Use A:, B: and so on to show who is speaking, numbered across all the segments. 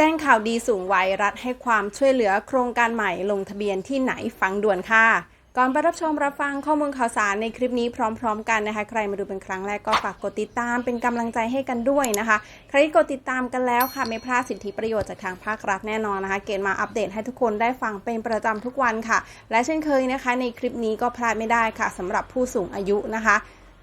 A: จ้งข่าวดีสูงวัยรัฐให้ความช่วยเหลือโครงการใหม่ลงทะเบียนที่ไหนฟังด่วนค่ะ ก่อนไปรับชมรับฟังข้อมูลข่าวสารในคลิปนี้พร้อม ๆ กันนะคะ ใครมาดูเป็นครั้งแรกก็ฝากกดติดตามเป็นกำลังใจให้กันด้วยนะคะ ใครที่กดติดตามกันแล้วค่ะไม่พลาดสิทธิประโยชน์จากทางภาครัฐแน่นอนนะคะ เกณฑ์มาอัปเดตให้ทุกคนได้ฟังเป็นประจำทุกวันค่ะ และเช่นเคยนะคะ ในคลิปนี้ก็พลาดไม่ได้ค่ะสำหรับผู้สูงอายุนะคะ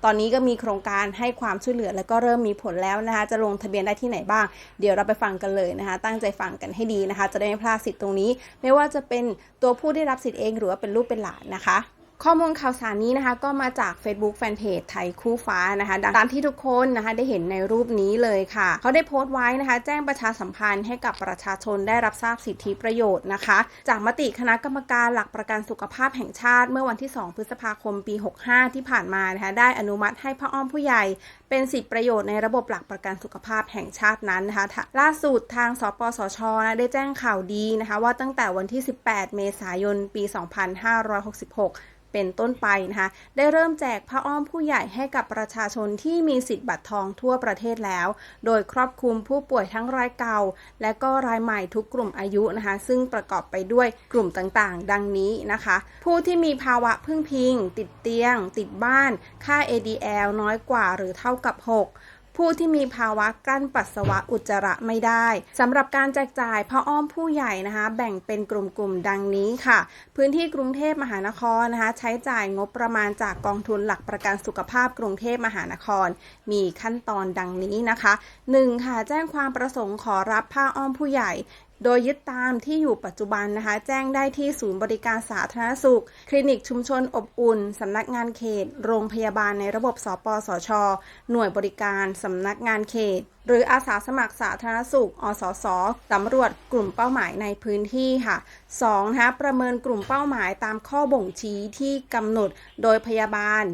A: ตอนนี้ก็มีโครงการให้ความช่วยเหลือแล้วก็เริ่มมีผลแล้วนะคะ จะลงทะเบียนได้ที่ไหนบ้าง เดี๋ยวเราไปฟังกันเลยนะคะ ตั้งใจฟังกันให้ดีนะคะ จะได้ไม่พลาดสิทธิ์ตรงนี้ ไม่ว่าจะเป็นตัวผู้ได้รับสิทธิ์เองหรือว่าเป็นลูกเป็นหลานนะคะ ข้อมูลข่าวสารนี้นะคะ ก็มาจาก Facebook Fanpage ไทยคู่ฟ้านะคะตามที่ทุกคนนะคะได้เห็นในรูปนี้เลยค่ะ เขาได้โพสต์ไว้นะคะ แจ้งประชาสัมพันธ์ให้กับประชาชนได้รับทราบสิทธิประโยชน์นะคะ จากมติคณะกรรมการหลักประกันสุขภาพแห่งชาติ เมื่อวันที่ 2 พฤษภาคมปี 65 ที่ผ่านมานะคะได้อนุมัติให้พระอ้อมผู้ใหญ่เป็นสิทธิประโยชน์ในระบบหลักประกันสุขภาพแห่งชาตินั้นนะคะ ล่าสุดทางสปสชนะได้แจ้งข่าวดีนะคะ ว่าตั้งแต่วันที่ 18 เมษายน ปี 2566เป็นต้นไปนะคะ ได้เริ่มแจกผ้าอ้อมผู้ใหญ่ให้กับประชาชนที่มีสิทธิ์บัตรทองทั่วประเทศแล้ว โดยครอบคลุมผู้ป่วยทั้งรายเก่า และก็รายใหม่ทุกกลุ่มอายุนะคะ ซึ่งประกอบไปด้วยกลุ่มต่างๆ ดังนี้นะคะ ผู้ที่มีภาวะพึ่งพิง ติดเตียง ติดบ้าน ค่า ADL น้อยกว่าหรือเท่ากับ 6 ผู้ที่มีภาวะกลั้นปัสสาวะอุจจาระไม่ได้สำหรับการแจกจ่ายผ้าอ้อมผู้ใหญ่นะคะ แบ่งเป็นกลุ่มๆดังนี้ค่ะ พื้นที่กรุงเทพมหานครนะคะ ใช้จ่ายงบประมาณจากกองทุนหลักประกันสุขภาพกรุงเทพมหานคร มีขั้นตอนดังนี้นะคะ 1. ค่ะแจ้งความประสงค์ขอรับผ้าอ้อมผู้ใหญ่ โดยยึดตามที่อยู่ปัจจุบันนะคะ แจ้งได้ที่ศูนย์บริการสาธารณสุข คลินิกชุมชนอบอุ่น สำนักงานเขต โรงพยาบาลในระบบสปสช หน่วยบริการ สำนักงานเขต หรืออาสาสมัครสาธารณสุข อสสสำรวจกลุ่มเป้าหมายในพื้นที่ค่ะ 2. นะคะประเมินกลุ่มเป้าหมายตามข้อบ่งชี้ที่กำหนดโดยพยาบาล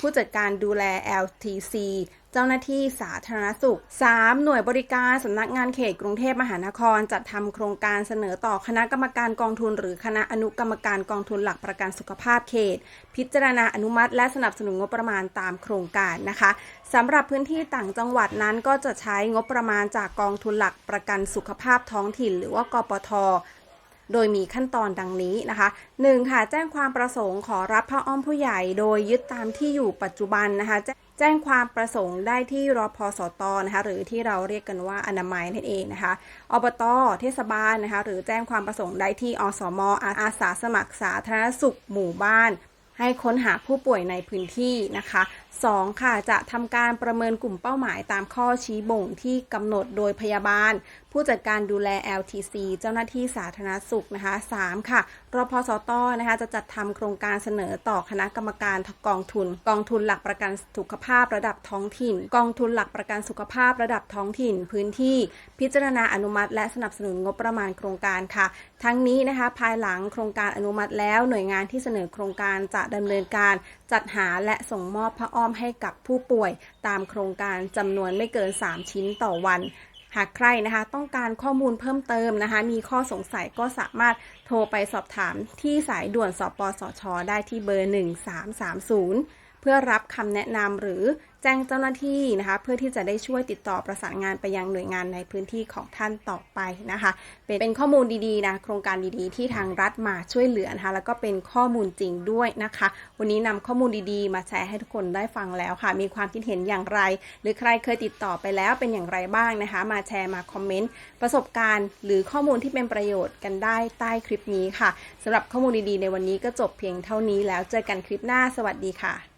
A: ผู้จัดการดูแล LTC เจ้าหน้าที่สาธารณสุข 3. หน่วยบริการสำนักงานเขตกรุงเทพมหานคร จัดทำโครงการเสนอต่อคณะกรรมการกองทุน หรือคณะอนุกรรมการกองทุนหลักประกันสุขภาพเขต พิจารณาอนุมัติ และสนับสนุนงบประมาณตามโครงการนะคะสำหรับพื้นที่ต่างจังหวัดนั้นก็จะใช้งบประมาณจากกองทุนหลักประกันสุขภาพท้องถิ่น หรือว่ากปท โดยมีขั้นตอนดังนี้นะคะ 1. ค่ะแจ้งความประสงค์ขอรับผ้าอ้อมผู้ใหญ่ โดยยึดตามที่อยู่ปัจจุบันนะคะแจ้งความประสงค์ได้ที่รพสตนะคะหรือที่เราเรียกกันว่าอนามัยนั่นเองนะคะอบตเทศบาลนะคะหรือแจ้งความประสงค์ได้ที่อสมอาสาสมัครสาธารณสุขหมู่บ้าน ให้ค้นหาผู้ป่วยในพื้นที่นะคะ 2. ค่ะจะทำการประเมินกลุ่มเป้าหมายตามข้อชี้บ่งที่กำหนดโดยพยาบาล ผู้จัดการดูแล LTC เจ้าหน้าที่สาธารณสุขนะคะ 3. ค่ะรพสตนะคะจะจัดทำโครงการเสนอต่อคณะกรรมการกองทุน กองทุนหลักประกันสุขภาพระดับท้องถิ่น กองทุนหลักประกันสุขภาพระดับท้องถิ่น พื้นที่ พิจารณาอนุมัติ และสนับสนุนงบประมาณโครงการค่ะ ทั้งนี้นะคะภายหลังโครงการอนุมัติแล้วหน่วยงานที่เสนอโครงการจะดำเนินการจัดหาและส่งมอบพระอ้อมให้กับผู้ป่วย ตามโครงการจำนวนไม่เกิน 3 ชิ้นต่อวันหากใครนะคะต้องการข้อมูลเพิ่มเติมนะคะ มีข้อสงสัยก็สามารถโทรไปสอบถามที่สายด่วนสปสช ได้ที่เบอร์ 1330เพื่อรับคำแนะนำหรือแจ้งเจ้าหน้าที่นะคะ เพื่อที่จะได้ช่วยติดต่อประสานงานไปยังหน่วยงานในพื้นที่ของท่านต่อไปนะคะ เป็นข้อมูลดีๆนะโครงการดีๆ ที่ทางรัฐมาช่วยเหลือนะคะ แล้วก็เป็นข้อมูลจริงด้วยนะคะ วันนี้นำข้อมูลดีๆ มาแชร์ให้ทุกคนได้ฟังแล้วค่ะ มีความคิดเห็นอย่างไร หรือใครเคยติดต่อไปแล้วเป็นอย่างไรบ้างนะคะ มาแชร์มาคอมเมนต์ประสบการณ์ หรือข้อมูลที่เป็นประโยชน์กันได้ใต้คลิปนี้ค่ะสำหรับข้อมูลดีๆ ในวันนี้ก็จบเพียงเท่านี้แล้วเจอกันคลิปหน้าสวัสดีค่ะ